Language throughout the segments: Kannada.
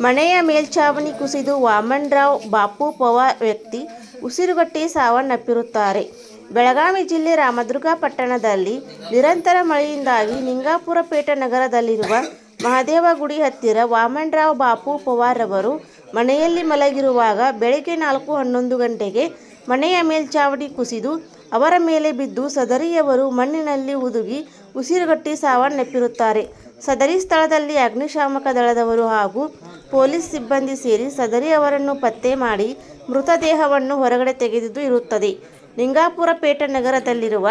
ಮನೆಯ ಮೇಲ್ಛಾವಣಿ ಕುಸಿದು ವಾಮನರಾವ್ ಬಾಪು ಪವಾರ್ ವ್ಯಕ್ತಿ ಉಸಿರುಗಟ್ಟಿ ಸಾವನ್ನಪ್ಪಿರುತ್ತಾರೆ ಬೆಳಗಾವಿ ಜಿಲ್ಲೆ ರಾಮದುರ್ಗ ಪಟ್ಟಣದಲ್ಲಿ ನಿರಂತರ ಮಳೆಯಿಂದಾಗಿ ನಿಂಗಾಪುರಪೇಟ ನಗರದಲ್ಲಿರುವ ಮಹದೇವ ಗುಡಿ ಹತ್ತಿರ ವಾಮನರಾವ್ ಬಾಪು ಪವಾರ್ ಅವರು ಮನೆಯಲ್ಲಿ ಮಲಗಿರುವಾಗ ಬೆಳಗ್ಗೆ ನಾಲ್ಕು ಹನ್ನೊಂದು ಗಂಟೆಗೆ ಮನೆಯ ಮೇಲ್ಛಾವಣಿ ಕುಸಿದು ಅವರ ಮೇಲೆ ಬಿದ್ದು ಸದರಿಯವರು ಮಣ್ಣಿನಲ್ಲಿ ಹುದುಗಿ ಉಸಿರುಗಟ್ಟಿ ಸಾವನ್ನಪ್ಪಿರುತ್ತಾರೆ ಸದರಿ ಸ್ಥಳದಲ್ಲಿ ಅಗ್ನಿಶಾಮಕ ದಳದವರು ಹಾಗೂ ಪೊಲೀಸ್ ಸಿಬ್ಬಂದಿ ಸೇರಿ ಸದರಿ ಅವರನ್ನು ಪತ್ತೆ ಮಾಡಿ ಮೃತದೇಹವನ್ನು ಹೊರಗಡೆ ತೆಗೆದಿದ್ದು ಇರುತ್ತದೆ. ಲಿಂಗಾಪುರ ಪೇಟೆ ನಗರದಲ್ಲಿರುವ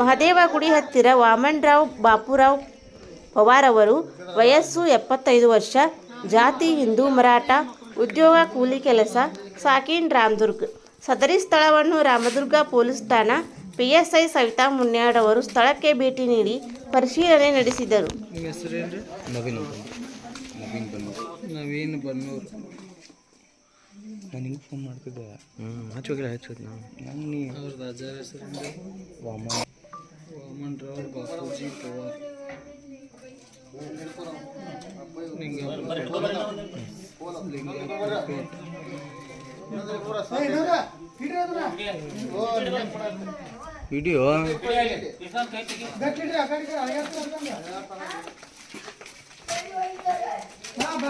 ಮಹದೇವ ಗುಡಿ ಹತ್ತಿರ ವಾಮನರಾವ್ ಬಾಪುರಾವ್ ಪವಾರ್ ಅವರು ವಯಸ್ಸು ಎಪ್ಪತ್ತೈದು ವರ್ಷ ಜಾತಿ ಹಿಂದೂ ಮರಾಠ ಉದ್ಯೋಗ ಕೂಲಿ ಕೆಲಸ ಸಾಕಿನ್ ರಾಮದುರ್ಗ್. ಸದರಿ ಸ್ಥಳವನ್ನು ರಾಮದುರ್ಗ ಪೊಲೀಸ್ ಠಾಣಾ ಪಿಎಸ್ಐ ಸವಿತಾ ಮುನ್ಯಾಡ್ ಅವರು ಸ್ಥಳಕ್ಕೆ ಭೇಟಿ ನೀಡಿ ಪರಿಶೀಲನೆ ನಡೆಸಿದರು. ನವೀನ್ ಬನ್ನೂರು. ನವೀನ್ ಬನ್ನೂರು. ನಾನು ಹಿಂಗೆ ಫೋನ್ ಮಾಡ್ತಿದ್ದೆ. ಹ್ಞೂ ಹಚ್ಚೋಗಿಲ್ಲ ಹಚ್ಚೋದು ನಾನು ನಂಗೆ ನೀ ಅವ್ರದ್ದು ಅಜ್ಜರ ಹೆಸರಿಂದ ವಾಮನ್. ವಾಮನ್ ರಾವ್ ಬಾಪೂಜಿ ಪವಾರ್.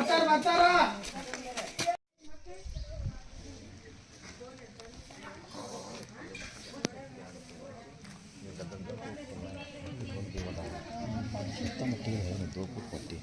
ಲಿಂಗಾಪುರ ಲಿಂಗಾಪುರ ಪೇಟ್ ವಿಡಿಯೋ ಸುತ್ತಮುತ್ತಲಿಗೆ ಏನು ತೋಪು ಕೊಟ್ಟು